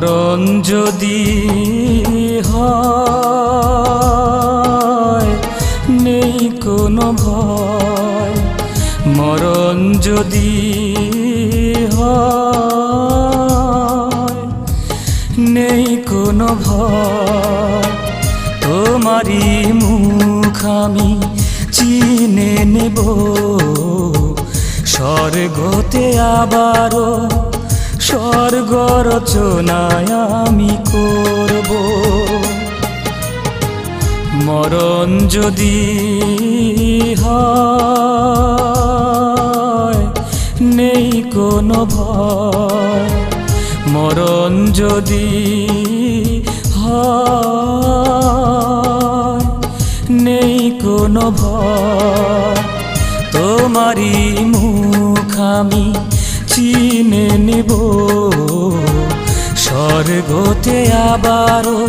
মরণ যদি হয়, নেই কোনো ভয়। মরণ যদি হয়, নেই কোনো ভয়। তোমারই মুখ আমি চিনে নেব। স্বর্গতে আবারও স্বর্গ রচনায় আমি করব। মরণ যদি হয়, নেই কোনো ভয়। মরণ যদি হয়, নেই কোনো ভয়। তোমারই মুখ আমি চিনে নিব। স্বর্গতে আবারও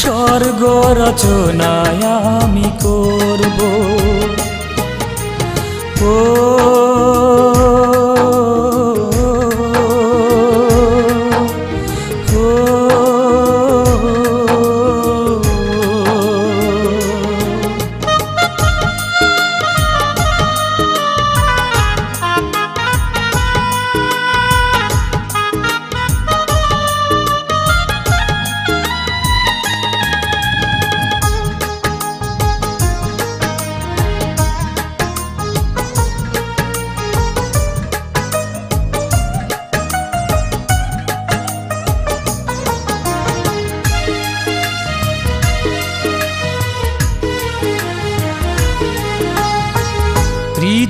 স্বর্গ রচনায় আমি করব। ও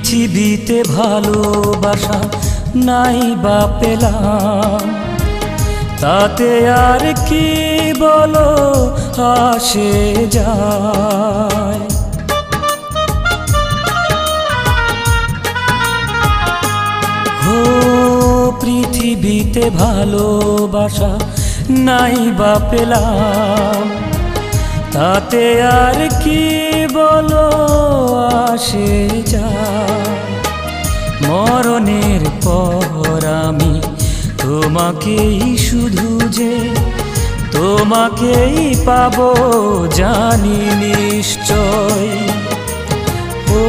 পৃথিবীতে ভালোবাসা নাই বা পেলাম। তাতে আর কি বলো, আসে যায়। হো, পৃথিবীতে ভালোবাসা নাই বা পেলাম। তাতে আর কি বলো আসে যা। মরণের পর আমি তোমাকেই শুধু যে তোমাকেই পাব জানি নিশ্চয়। ও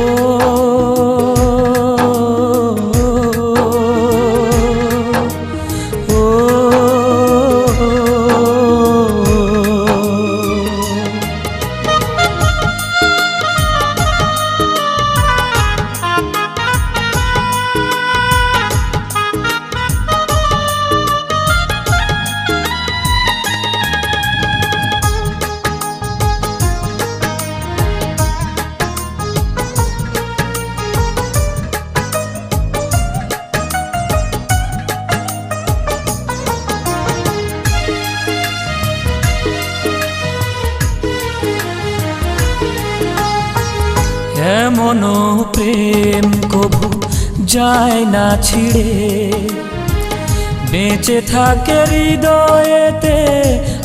এমনও প্রেম কভু যায় না ছিড়ে। বেঁচে থাকে হৃদয়েতে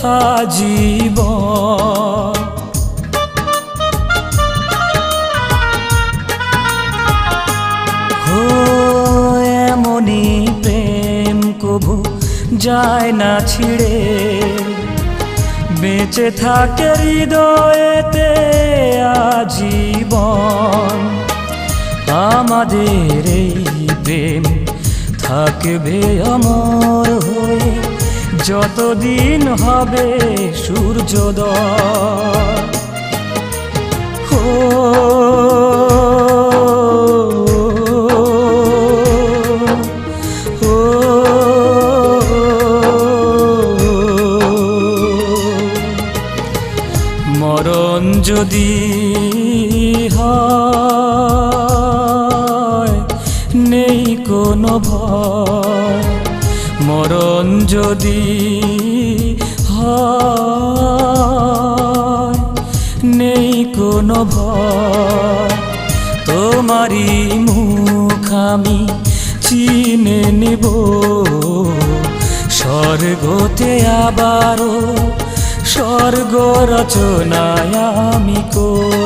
আজীবন। হো, এমনই প্রেম কভু যায় না ছিড়ে। বেঁচে থাকে হৃদয়েতে আজীবন। আমাদের এই প্রেম থাকবে অমর হয়ে। যতদিন হবে সূর্যোদয়। ও মরণ যদি হয়, নেই কোনো ভয়। মরণ যদি হয়, নেই কোনো ভয়। তোমারই মুখ আমি চিনে নেব। স্বর্গতে আবারও স্বর্গ রচনায় আমি করব